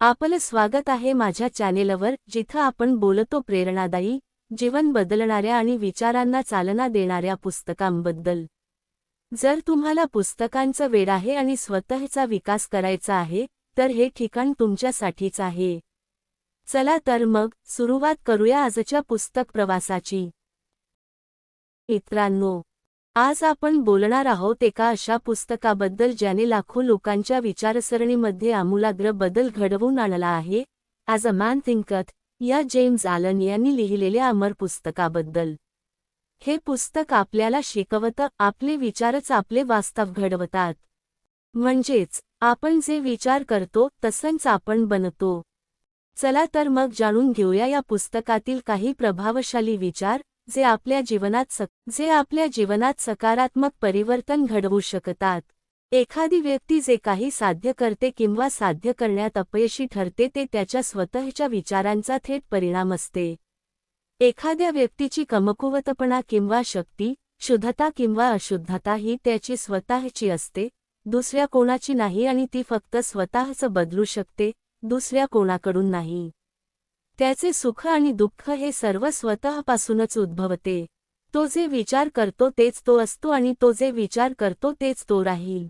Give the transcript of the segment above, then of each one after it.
आपलं स्वागत आहे माझ्या चॅनेलवर जिथं आपण बोलतो प्रेरणादायी जीवन बदलणाऱ्या आणि विचारांना चालना देणाऱ्या पुस्तकांबद्दल. जर तुम्हाला पुस्तकांचं वेळ आहे आणि स्वतःचा विकास करायचा आहे तर हे ठिकाण तुमच्यासाठीच आहे. चला तर मग सुरुवात करूया आजच्या पुस्तक प्रवासाची. मित्रांनो आज आपण बोलणार आहोत एका अशा पुस्तकाबद्दल ज्याने लाखो लोकांच्या विचारसरणीमध्ये आमूलाग्र बदल घडवून आणला आहे. ॲज अ मॅन थिंकत या जेम्स आलन यांनी लिहिलेल्या अमर पुस्तकाबद्दल. हे पुस्तक आपल्याला शिकवतं आपले विचारच आपले वास्तव घडवतात. म्हणजेच आपण जे विचार करतो तसंच आपण बनतो. चला तर मग जाणून घेऊया या पुस्तकातील काही प्रभावशाली विचार. जे आपल्या जीवनात सक जे आपल्या जीवनात सकारात्मक परिवर्तन घडवू शकतात. एखादी व्यक्ती जे काही साध्य करते किंवा साध्य करण्यात अपयशी ठरते ते त्याच्या स्वतःच्या विचारांचा थेट परिणाम असते. एखाद्या व्यक्तीची कमकुवतपणा किंवा शक्ती शुद्धता किंवा अशुद्धता ही त्याची स्वतःची असते दुसऱ्या कोणाची नाही आणि ती फक्त स्वतःच बदलू शकते दुसऱ्या कोणाकडून नाही. त्याचे सुख आणि दुःख हे सर्व स्वतःपासूनच उद्भवते. तो जे विचार करतो तेच तो असतो आणि तो जे विचार करतो तेच तो राहील.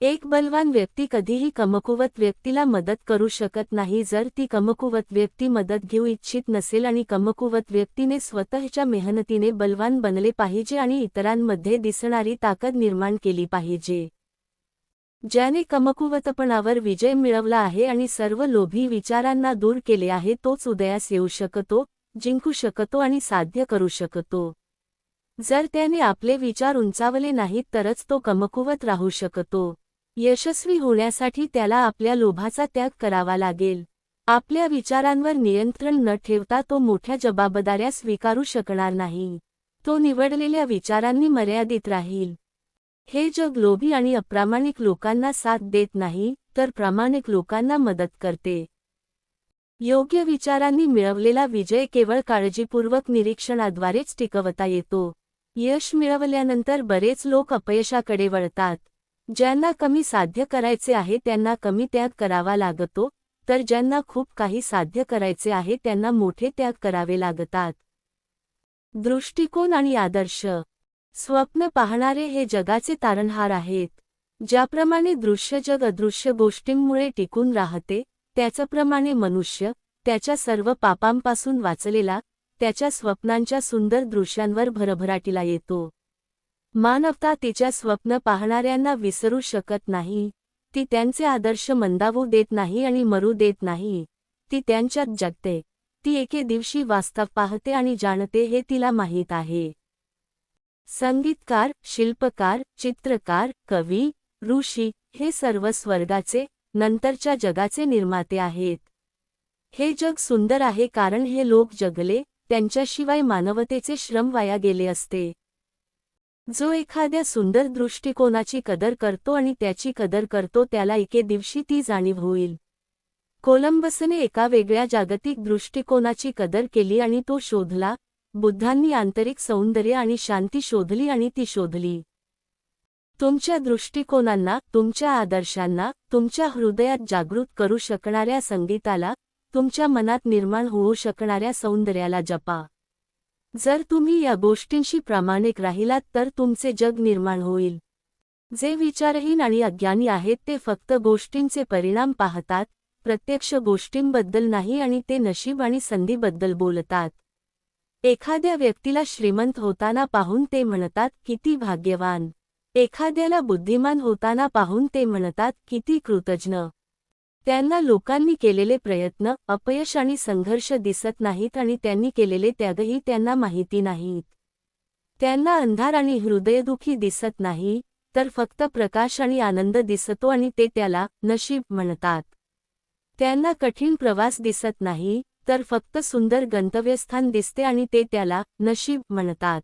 एक बलवान व्यक्ती कधीही कमकुवत व्यक्तीला मदत करू शकत नाही जर ती कमकुवत व्यक्ती मदत घेऊ इच्छित नसेल आणि कमकुवत व्यक्तीने स्वतःच्या मेहनतीने बलवान बनले पाहिजे आणि इतरांमध्ये दिसणारी ताकद निर्माण केली पाहिजे. ज्याने कमकुवतपणावर विजय मिळवला आहे आणि सर्व लोभी विचारांना दूर केले आहे तोच उदयास येऊ शकतो जिंकू शकतो आणि साध्य करू शकतो. जर त्याने आपले विचार उंचावले नाहीत तरच तो कमकुवत राहू शकतो. यशस्वी होण्यासाठी त्याला आपल्या लोभाचा त्याग करावा लागेल. आपल्या विचारांवर नियंत्रण न ठेवता तो मोठ्या जबाबदाऱ्या स्वीकारू शकणार नाही. तो निवडलेल्या विचारांनी मर्यादित राहील. हे जग लोभी आणि अप्रामाणिक लोकांना साथ देत नाही तर प्रामाणिक लोकांना मदत करते. योग्य विचारांनी मिळवलेला विजय केवळ काळजीपूर्वक निरीक्षणाद्वारेच टिकवता येतो. यश मिळवल्यानंतर बरेच लोक अपयशाकडे वळतात. ज्यांना कमी साध्य करायचे आहे त्यांना कमी त्याग करावा लागतो तर ज्यांना खूप काही साध्य करायचे आहे त्यांना मोठे त्याग करावे लागतात. दृष्टिकोन आणि आदर्श स्वप्न पाहणारे हे जगाचे तारणहार आहेत. ज्याप्रमाणे दृश्य जग अदृश्य गोष्टींमुळे टिकून राहते त्याचप्रमाणे मनुष्य त्याच्या सर्व पापांपासून वाचलेला त्याच्या स्वप्नांच्या सुंदर दृश्यांवर भरभराटीला येतो. मानवता तिच्या स्वप्न पाहणाऱ्यांना विसरू शकत नाही. ती त्यांचे आदर्श मंदावू देत नाही आणि मरू देत नाही. ती त्यांच्यात जगते. ती एके दिवशी वास्तव पाहते आणि जाणते हे तिला माहीत आहे. संगीतकार शिल्पकार चित्रकार कवी ऋषी हे सर्व स्वर्गाचे नंतरच्या जगाचे निर्माते आहेत. हे जग सुंदर आहे कारण हे लोक जगले त्यांच्याशिवाय मानवतेचे श्रम वाया गेले असते. जो एखाद्या सुंदर दृष्टिकोनाची कदर करतो आणि त्याची कदर करतो त्याला एके दिवशी ती जाणीव होईल. कोलंबसने एका वेगळ्या जागतिक दृष्टिकोनाची कदर केली आणि तो शोधला बुद्धांनी आंतरिक सौंदर्य आणि शांती शोधली आणि ती शोधली. तुमच्या दृष्टिकोनांना तुमच्या आदर्शांना तुमच्या हृदयात जागृत करू शकणाऱ्या संगीताला तुमच्या मनात निर्माण होऊ शकणाऱ्या सौंदर्याला जपा. जर तुम्ही या गोष्टींशी प्रामाणिक राहिलात तर तुमचे जग निर्माण होईल. जे विचारहीन आणि अज्ञानी आहेत ते फक्त गोष्टींचे परिणाम पाहतात प्रत्यक्ष गोष्टींबद्दल नाही आणि ते नशीब आणि संधीबद्दल बोलतात. एखाद्या व्यक्तीला श्रीमंत होताना पाहून ते म्हणतात किती भाग्यवान. एखाद्याला बुद्धिमान होताना पाहून ते म्हणतात किती कृतज्ञ. त्यांना लोकांनी केलेले प्रयत्न अपयश आणि संघर्ष दिसत नाहीत आणि त्यांनी केलेले त्यागही त्यांना माहिती नाहीत. त्यांना अंधार आणि हृदयदुखी दिसत नाही तर फक्त प्रकाश आणि आनंद दिसतो आणि ते त्याला नशीब म्हणतात. त्यांना कठीण प्रवास दिसत नाही तर फक्त सुंदर गंतव्यस्थान दिसते आणि ते त्याला नशीब म्हणतात.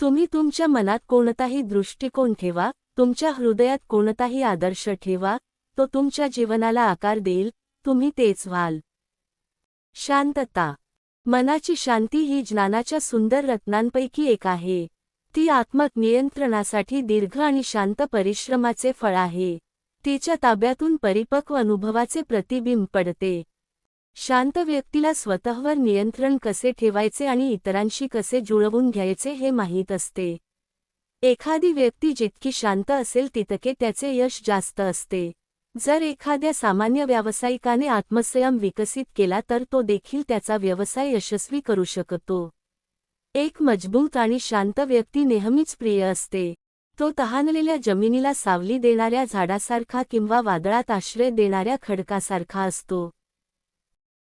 तुम्ही तुमच्या मनात कोणताही दृष्टिकोन ठेवा तुमच्या हृदयात कोणताही आदर्श ठेवा तो तुमच्या जीवनाला आकार देईल तुम्ही तेच व्हाल. शांतता. मनाची शांती ही ज्ञानाच्या सुंदर रत्नांपैकी एक आहे. ती आत्मक नियंत्रणासाठी दीर्घ आणि शांत परिश्रमाचे फळ आहे. तिच्या ताब्यातून परिपक्व अनुभवाचे प्रतिबिंब पडते. शांत व्यक्तीला स्वतःवर नियंत्रण कसे ठेवायचे आणि इतरांशी कसे जुळवून घ्यायचे हे माहीत असते. एखादी व्यक्ती जितकी शांत असेल तितके त्याचे यश जास्त असते. जर एखाद्या सामान्य व्यावसायिकाने आत्मसंयम विकसित केला तर तो देखील त्याचा व्यवसाय यशस्वी करू शकतो. एक मजबूत आणि शांत व्यक्ती नेहमीच प्रिय असते. तो तहानलेल्या जमिनीला सावली देणाऱ्या झाडासारखा किंवा वादळात आश्रय देणाऱ्या खडकासारखा असतो.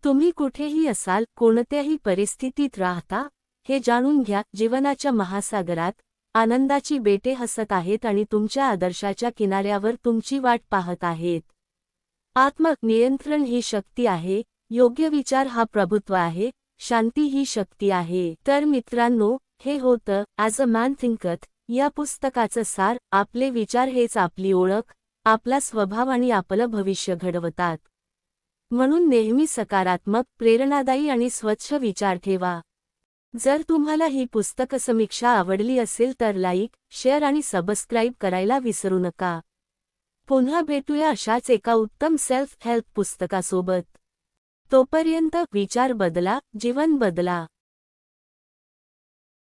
तुम्ही कुठेही असाल कोणत्याही परिस्थितीत राहता हे जाणून घ्या जीवनाच्या महासागरात आनंदाची बेटे हसत आहेत आणि तुमच्या आदर्शाच्या किनाऱ्यावर तुमची वाट पाहत आहेत. आत्मनियंत्रण ही शक्ती आहे योग्य विचार हा प्रभुत्व आहे शांती ही शक्ती आहे. तर मित्रांनो हे होतं ॲज अ मॅन थिंकथ या पुस्तकाचं सार आपले विचार हेच आपली ओळख आपला स्वभाव आणि आपलं भविष्य घडवतात. म्हणून नेहमी सकारात्मक प्रेरणादायी आणि स्वच्छ विचार ठेवा. जर तुम्हाला ही पुस्तक समीक्षा आवडली असेल तर लाईक शेअर आणि सबस्क्राईब करायला विसरू नका. पुन्हा भेटूया अशाच एका उत्तम सेल्फ हेल्प पुस्तकासोबत. तोपर्यंत विचार बदला जीवन बदला.